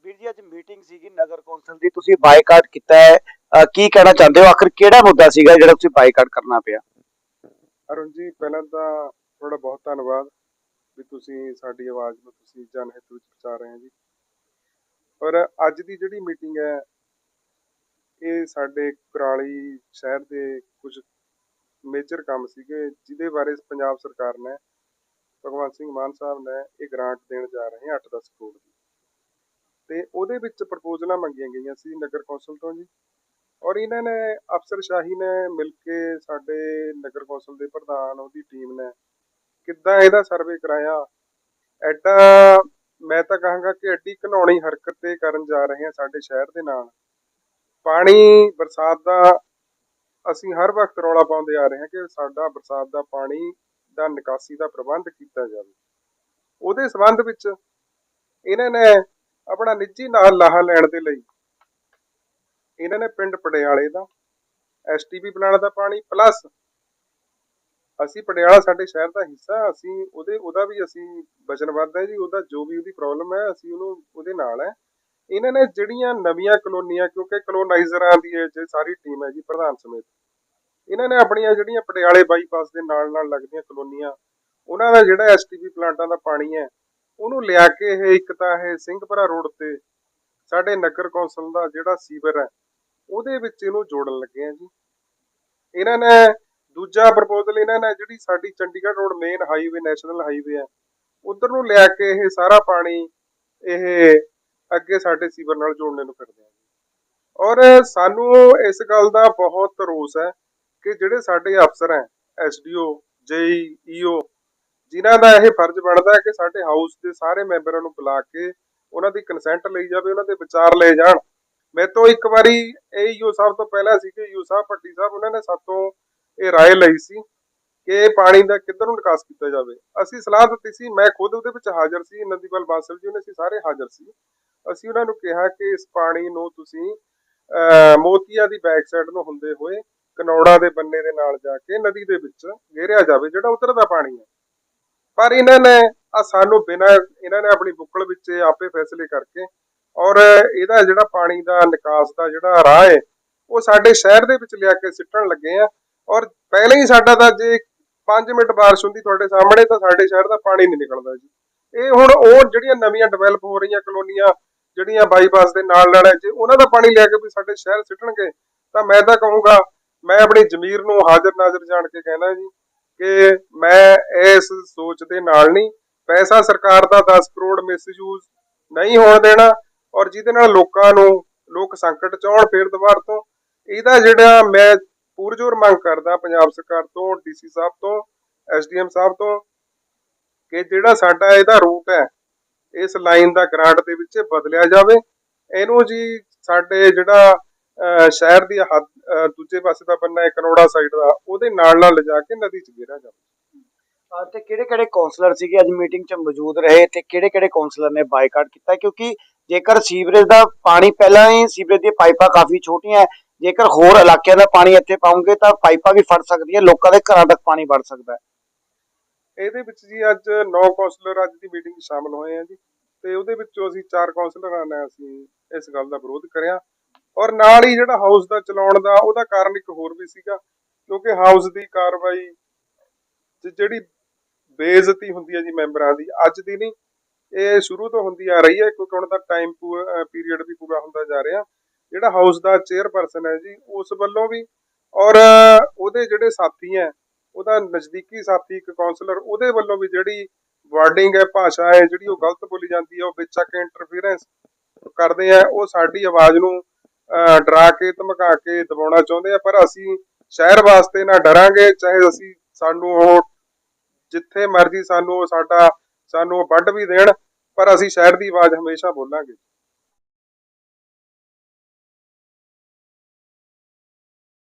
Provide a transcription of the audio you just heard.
ਵੀਰ ਜੀ, ਅੱਜ ਮੀਟਿੰਗ ਸੀਗੀ ਨਗਰ ਕੌਂਸਲ ਦੀ। ਤੁਸੀਂ ਬਾਈਕਾਟ ਕੀਤਾ ਹੈ। ਕੀ ਕਹਿਣਾ ਚਾਹੁੰਦੇ ਹੋ? ਆਖਰ ਕਿਹੜਾ ਮੁੱਦਾ ਸੀਗਾ ਜਿਹੜਾ ਤੁਸੀਂ ਬਾਈਕਾਟ ਕਰਨਾ ਪਿਆ? ਅਰੁਣ ਜੀ, ਪਹਿਲਾਂ ਤਾਂ ਤੁਹਾਡਾ ਬਹੁਤ ਧੰਨਵਾਦ ਵੀ ਤੁਸੀਂ ਸਾਡੀ ਆਵਾਜ਼ ਨੂੰ ਤੁਸੀਂ ਜਨ ਵਿੱਚ ਪਹੁੰਚਾ ਰਹੇ ਹੋ ਜੀ। ਪਰ ਅੱਜ ਦੀ ਜਿਹੜੀ ਮੀਟਿੰਗ ਹੈ, ਇਹ ਸਾਡੇ ਕੁਰਾਲੀ ਸ਼ਹਿਰ ਦੇ ਕੁਝ ਮੇਜਰ ਕੰਮ ਸੀਗੇ, ਜਿਹਦੇ ਬਾਰੇ ਪੰਜਾਬ ਸਰਕਾਰ ਨੇ, ਭਗਵੰਤ ਸਿੰਘ ਮਾਨ ਸਾਹਿਬ ਨੇ ਇਹ ਗ੍ਰਾਂਟ ਦੇਣ ਜਾ ਰਹੇ 8-10 ਕਰੋੜ ਦੀ। ਤੇ ਉਹਦੇ ਵਿੱਚ ਪ੍ਰਪੋਜ਼ਲਾਂ ਮੰਗੀਆਂ ਗਈਆਂ ਸੀ ਨਗਰ ਕੌਂਸਲ ਤੋਂ ਜੀ। ਔਰ ਇਹਨਾਂ ਨੇ ਅਫਸਰਸ਼ਾਹੀ ਨੇ ਮਿਲ ਕੇ ਸਾਡੇ ਨਗਰ ਕੌਂਸਲ ਦੇ ਪ੍ਰਧਾਨ, ਉਹਦੀ ਟੀਮ ਨੇ ਕਿੱਦਾਂ ਇਹਦਾ ਸਰਵੇ ਕਰਾਇਆ। ਐਡਾ, ਮੈਂ ਤਾਂ ਕਹਾਂਗਾ ਕਿ ਐਡੀ ਘਨੌਣੀ ਹਰਕਤ ਤੇ ਕਰਨ ਜਾ ਰਹੇ ਆ ਸਾਡੇ ਸ਼ਹਿਰ ਦੇ ਨਾਲ। ਪਾਣੀ, ਬਰਸਾਤ ਦਾ, ਅਸੀਂ ਹਰ ਵਕਤ ਰੌਲਾ ਪਾਉਂਦੇ ਆ ਰਹੇ ਹਾਂ ਕਿ ਸਾਡਾ ਬਰਸਾਤ ਦਾ ਪਾਣੀ ਦਾ ਨਿਕਾਸੀ ਦਾ ਪ੍ਰਬੰਧ ਕੀਤਾ ਜਾਵੇ। ਉਹਦੇ ਸੰਬੰਧ ਵਿੱਚ ਇਹਨਾਂ ਨੇ ਆਪਣਾ ਨਿੱਜੀ ਨਾਲ ਲਾਹਾ ਲੈਣ ਦੇ ਲਈ। ਇਹਨਾਂ ਨੇ ਪਿੰਡ ਪਟਿਆਲੇ ਦਾ ਐਸਟੀਪੀ ਪਲਾਂਟ ਦਾ ਪਾਣੀ, ਪਲੱਸ ਅਸੀਂ ਪਟਿਆਲਾ ਸਾਡੇ ਸ਼ਹਿਰ ਦਾ ਹਿੱਸਾ, ਅਸੀਂ ਉਹਦੇ, ਉਹਦਾ ਵੀ ਅਸੀਂ ਵਚਨਬੱਧ ਹੈ ਜੀ, ਉਹਦਾ ਜੋ ਵੀ ਉਹਦੀ ਪ੍ਰੋਬਲਮ ਹੈ, ਅਸੀਂ ਉਹਨੂੰ, ਉਹਦੇ ਨਾਲ ਹੈ। ਇਹਨਾਂ ਨੇ ਜਿਹੜੀਆਂ ਨਵੀਆਂ ਕਲੋਨੀਆਂ, ਕਿਉਂਕਿ ਕਲੋਨਾਈਜ਼ਰਾਂ ਦੀ ਇਹ ਜੇ ਸਾਰੀ ਟੀਮ ਹੈ ਜੀ, ਪ੍ਰਧਾਨ ਸਮੇਤ, ਇਹਨਾਂ ਨੇ ਆਪਣੀਆਂ ਜਿਹੜੀਆਂ ਪਟਿਆਲੇ ਬਾਈਪਾਸ ਦੇ ਨਾਲ ਨਾਲ ਲੱਗਦੀਆਂ ਕਲੋਨੀਆਂ, ਉਹਨਾਂ ਦਾ ਜਿਹੜਾ ਐਸਟੀਪੀ ਪਲਾਂਟਾਂ ਦਾ ਪਾਣੀ ਹੈ ਉਹਨੂੰ ਲਿਆ ਕੇ ਇਹ ਇੱਕ ਤਾਂ ਇਹ ਸਿੰਘਪੁਰਾ ਰੋਡ ਤੇ ਸਾਡੇ ਨਗਰ ਕੌਂਸਲ ਦਾ ਜਿਹੜਾ ਸੀਵਰ ਹੈ, ਉਹਦੇ ਵਿੱਚ ਇਹਨੂੰ ਜੋੜਨ ਲੱਗੇ ਆ ਜੀ। ਇਹਨਾਂ ਨੇ ਦੂਜਾ ਪ੍ਰਪੋਜ਼ਲ ਇਹਨਾਂ ਨੇ ਜਿਹੜੀ ਸਾਡੀ Chandigarh road main highway national highway ਹੈ, ਉਧਰ ਨੂੰ ਲਿਆ ਕੇ ਇਹ ਸਾਰਾ ਪਾਣੀ ਇਹ ਅੱਗੇ ਸਾਡੇ ਸੀਵਰ ਨਾਲ ਜੋੜਨੇ ਨੂੰ ਫਿਰਦੇ ਆ ਔਰ ਸਾਨੂੰ ਇਸ ਗੱਲ ਦਾ ਬਹੁਤ ਰੋਸ ਹੈ ਕਿ ਜਿਹੜੇ ਸਾਡੇ ਅਫਸਰ ਹੈ ਐਸਡੀਓ ਜੇਈ ਈਓ ਜਿਨ੍ਹਾਂ ਦਾ ਇਹ ਫਰਜ਼ ਬਣਦਾ ਹੈ ਕਿ ਸਾਡੇ ਹਾਊਸ ਦੇ ਸਾਰੇ ਮੈਂਬਰਾਂ ਨੂੰ ਬੁਲਾ ਕੇ ਉਹਨਾਂ ਦੀ ਕੰਸੈਂਟ ਲਈ ਜਾਵੇ ਉਹਨਾਂ ਦੇ ਵਿਚਾਰ ਲਏ ਜਾਣ। ਮੈਂ ਤੋਂ ਇੱਕ ਵਾਰੀ ਇਹ ਯੂ ਸਾਹਿਬ ਤੋਂ ਪਹਿਲਾਂ ਸੀ ਕਿ ਈਓ ਸਾਹਿਬ ਭੱਟੀ ਸਾਹਿਬ ਉਹਨਾਂ ਨੇ ਸਾਤੋਂ ਇਹ ਰਾਏ ਲਈ ਸੀ ਕਿ ਪਾਣੀ ਦਾ ਕਿੱਧਰ ਨੂੰ ਨਿਕਾਸ ਕੀਤਾ ਜਾਵੇ। ਅਸੀਂ ਸਲਾਹ ਦਿੱਤੀ ਸੀ ਮੈਂ ਖੁਦ ਉਹਦੇ ਵਿੱਚ ਹਾਜ਼ਰ ਸੀ ਨੰਦੀਪਾਲ ਬਾਂਸਲ ਜੀ ਉਹਨੇ ਅਸੀਂ ਸਾਰੇ ਹਾਜ਼ਰ ਸੀ। ਅਸੀਂ ਉਹਨਾਂ ਨੂੰ ਕਿਹਾ ਕਿ ਇਸ ਪਾਣੀ ਨੂੰ ਤੁਸੀਂ ਅਹ, ਮੋਤੀਆ ਦੀ ਬੈਕ ਸਾਈਡ ਨੂੰ ਹੁੰਦੇ ਹੋਏ ਕਨੌੜਾ ਦੇ ਬੰਨੇ ਦੇ ਨਾਲ ਜਾ ਕੇ ਨਦੀ ਦੇ ਵਿੱਚ ਘੇਰਿਆ ਜਾਵੇ ਜਿਹੜਾ ਉਧਰ ਦਾ ਪਾਣੀ ਹੈ। ਪਰ ਇਹਨਾਂ ਨੇ ਆ ਸਾਨੂੰ ਬਿਨਾਂ, ਇਹਨਾਂ ਨੇ ਆਪਣੀ ਬੁੱਕਲ ਵਿੱਚ ਆਪੇ ਫੈਸਲੇ ਕਰਕੇ ਔਰ ਇਹਦਾ ਜਿਹੜਾ ਪਾਣੀ ਦਾ ਨਿਕਾਸ ਦਾ ਜਿਹੜਾ ਰਾਹ ਹੈ, ਉਹ ਸਾਡੇ ਸ਼ਹਿਰ ਦੇ ਵਿੱਚ ਲਿਆ ਕੇ ਸਿੱਟਣ ਲੱਗੇ ਆ। ਔਰ ਪਹਿਲਾਂ ਹੀ ਸਾਡਾ ਤਾਂ ਜੇ 5 ਮਿੰਟ ਬਾਰਿਸ਼ ਹੁੰਦੀ ਤੁਹਾਡੇ ਸਾਹਮਣੇ ਤਾਂ ਸਾਡੇ ਸ਼ਹਿਰ ਦਾ ਪਾਣੀ ਨਹੀਂ ਨਿਕਲਦਾ ਜੀ। ਇਹ ਹੁਣ ਉਹ ਜਿਹੜੀਆਂ ਨਵੀਆਂ ਡਿਵੈਲਪ ਹੋ ਰਹੀਆਂ ਕਲੋਨੀਆਂ, ਜਿਹੜੀਆਂ ਬਾਈਪਾਸ ਦੇ ਨਾਲ ਨਾਲ ਜੇ ਉਹਨਾਂ ਦਾ ਪਾਣੀ ਲੈ ਕੇ ਵੀ ਸਾਡੇ ਸ਼ਹਿਰ ਸਿੱਟਣਗੇ, ਤਾਂ ਮੈਂ ਤਾਂ ਕਹੂੰਗਾ, ਮੈਂ ਆਪਣੀ ਜ਼ਮੀਰ ਨੂੰ ਹਾਜ਼ਰ ਨਾਜ਼ਰ ਜਾਣ ਕੇ ਕਹਿਣਾ ਜੀ। ਕਿ ਮੈਂ ਇਸ ਸੋਚ ਦੇ ਨਾਲ ਨਹੀਂ। ਪੈਸਾ ਸਰਕਾਰ ਦਾ 10 ਕਰੋੜ ਮਿਸਯੂਜ਼ ਨਹੀਂ ਹੋਣ ਦੇਣਾ ਔਰ ਜਿਹਦੇ ਨਾਲ ਲੋਕਾਂ ਨੂੰ ਲੋਕ ਸੰਕਟ ਚ ਆਉਣ ਫੇਰ ਦੁਬਾਰ ਤੋਂ। ਇਹਦਾ ਜਿਹੜਾ ਮੈਂ ਪੂਰਜੋਰ ਮੰਗ ਕਰਦਾ ਪੰਜਾਬ ਸਰਕਾਰ ਤੋਂ ਡੀਸੀ ਸਾਹਿਬ ਤੋਂ ਐਸਡੀਐਮ ਸਾਹਿਬ ਤੋਂ ਕਿ ਜਿਹੜਾ ਸਾਡਾ ਇਹਦਾ ਰੂਟ ਹੈ, ਇਸ ਲਾਈਨ ਦਾ ਗ੍ਰਾਂਟ ਦੇ ਵਿੱਚ ਬਦਲਿਆ ਜਾਵੇ। ਇਹਨੂੰ ਜੀ ਸਾਡੇ ਜਿਹੜਾ ਸ਼ਹਿਰ ਦੀ ਹੱਦ ਦੂਜੇ ਪਾਸੇ ਦਾ ਬੰਨਾ ਹੈ ਕਨੋੜਾ ਸਾਈਡ ਦਾ ਉਹਦੇ ਨਾਲ ਨਾਲ ਲਿਜਾ ਕੇ ਨਦੀ 'ਚ ਗਿਰਿਆ ਅਹ ਤੇ ਕਿਹੜੇ ਕਿਹੜੇ ਕੌਂਸਲਰ ਸੀਗੇ? ਅੱਜ ਮੀਟਿੰਗ 'ਚ ਮੌਜੂਦ ਰਹੇ ਤੇ ਕਿਹੜੇ ਕਿਹੜੇ ਕੌਂਸਲਰ ਨੇ ਬਾਈਕਾਟ ਕੀਤਾ? ਕਿਉਂਕਿ ਜੇਕਰ ਸੀਵਰੇਜ ਦਾ ਪਾਣੀ ਪਹਿਲਾਂ ਹੀ ਸੀਵਰੇਜ ਦੀਆਂ ਪਾਈਪਾਂ ਕਾਫੀ ਛੋਟੀਆਂ ਹੈ ਜੇਕਰ ਹੋਰ ਇਲਾਕਿਆਂ ਦਾ ਪਾਣੀ ਇੱਥੇ ਪਾਉਂਗੇ ਤਾਂ ਪਾਈਪਾਂ ਵੀ ਫਟ ਸਕਦੀਆਂ ਲੋਕਾਂ ਦੇ ਘਰਾਂ ਤੱਕ ਪਾਣੀ ਵੜ ਸਕਦਾ ਹੈ। ਇਹਦੇ ਵਿੱਚ ਜੀ ਅੱਜ 9 ਕਾਉਂਸਲਰ ਅੱਜ ਦੀ ਮੀਟਿੰਗ ਸ਼ਾਮਲ ਹੋਏ ਆ ਜੀ ਤੇ ਉਹਦੇ ਵਿੱਚੋਂ ਅਸੀਂ 4 ਕਾਉਂਸਲਰਾਂ ਨੇ ਅਸੀਂ ਇਸ ਗੱਲ ਦਾ ਵਿਰੋਧ ਕਰਿਆ। ਔਰ ਨਾਲ ਹੀ ਜਿਹੜਾ ਹਾਊਸ ਦਾ ਚਲਾਉਣ ਦਾ, ਉਹਦਾ ਕਾਰਨ ਇੱਕ ਹੋਰ ਵੀ ਸੀਗਾ, ਕਿਉਂਕਿ ਹਾਊਸ ਦੀ ਕਾਰਵਾਈ ਜਿਹੜੀ ਬੇਇੱਜ਼ਤੀ ਹੁੰਦੀ ਹੈ ਜੀ ਮੈਂਬਰਾਂ ਦੀ, ਅੱਜ ਦੀ ਨਹੀਂ, ਇਹ ਸ਼ੁਰੂ ਤੋਂ ਹੁੰਦੀ ਆ ਰਹੀ ਹੈ, ਕਿਉਂਕਿ ਹੁਣ ਦਾ ਟਾਈਮ ਪੀਰੀਅਡ ਵੀ ਪੂਰਾ ਹੁੰਦਾ ਜਾ ਰਿਹਾ। ਜਿਹੜਾ ਹਾਊਸ ਦਾ ਚੇਅਰਪਰਸਨ ਹੈ ਜੀ, ਉਸ ਵੱਲੋਂ ਵੀ, ਔਰ ਉਹਦੇ ਜਿਹੜੇ ਸਾਥੀ ਹੈ, ਉਹਦਾ ਨਜ਼ਦੀਕੀ ਸਾਥੀ ਇੱਕ ਕਾਉਂਸਲਰ ਉਹਦੇ ਵੱਲੋਂ ਵੀ ਜਿਹੜੀ ਵਰਡਿੰਗ ਹੈ, ਭਾਸ਼ਾ ਹੈ, ਜਿਹੜੀ ਉਹ ਗਲਤ ਬੋਲੀ ਜਾਂਦੀ ਹੈ, ਉਹ ਵਿੱਚ ਆ ਕੇ ਇੰਟਰਫੀਰੈਂਸ ਕਰਦੇ ਆ, ਉਹ ਸਾਡੀ ਆਵਾਜ਼ ਨੂੰ ਡਰਾ ਕੇ ਧਮਕਾ ਕੇ ਦਬਾਉਣਾ ਚਾਹੁੰਦੇ ਆ, ਪਰ ਅਸੀਂ ਸ਼ਹਿਰ ਵਾਸਤੇ ਨਾ ਡਰਾਂਗੇ, ਚਾਹੇ ਅਸੀਂ ਸਾਨੂੰ ਉਹ ਜਿੱਥੇ ਮਰਜ਼ੀ ਸਾਨੂੰ ਸਾਡਾ, ਸਾਨੂੰ ਉਹ ਵੱਢ ਵੀ ਦੇਣ, ਪਰ ਅਸੀਂ ਸ਼ਹਿਰ ਦੀ ਆਵਾਜ਼ ਹਮੇਸ਼ਾ ਬੋਲਾਂਗੇ।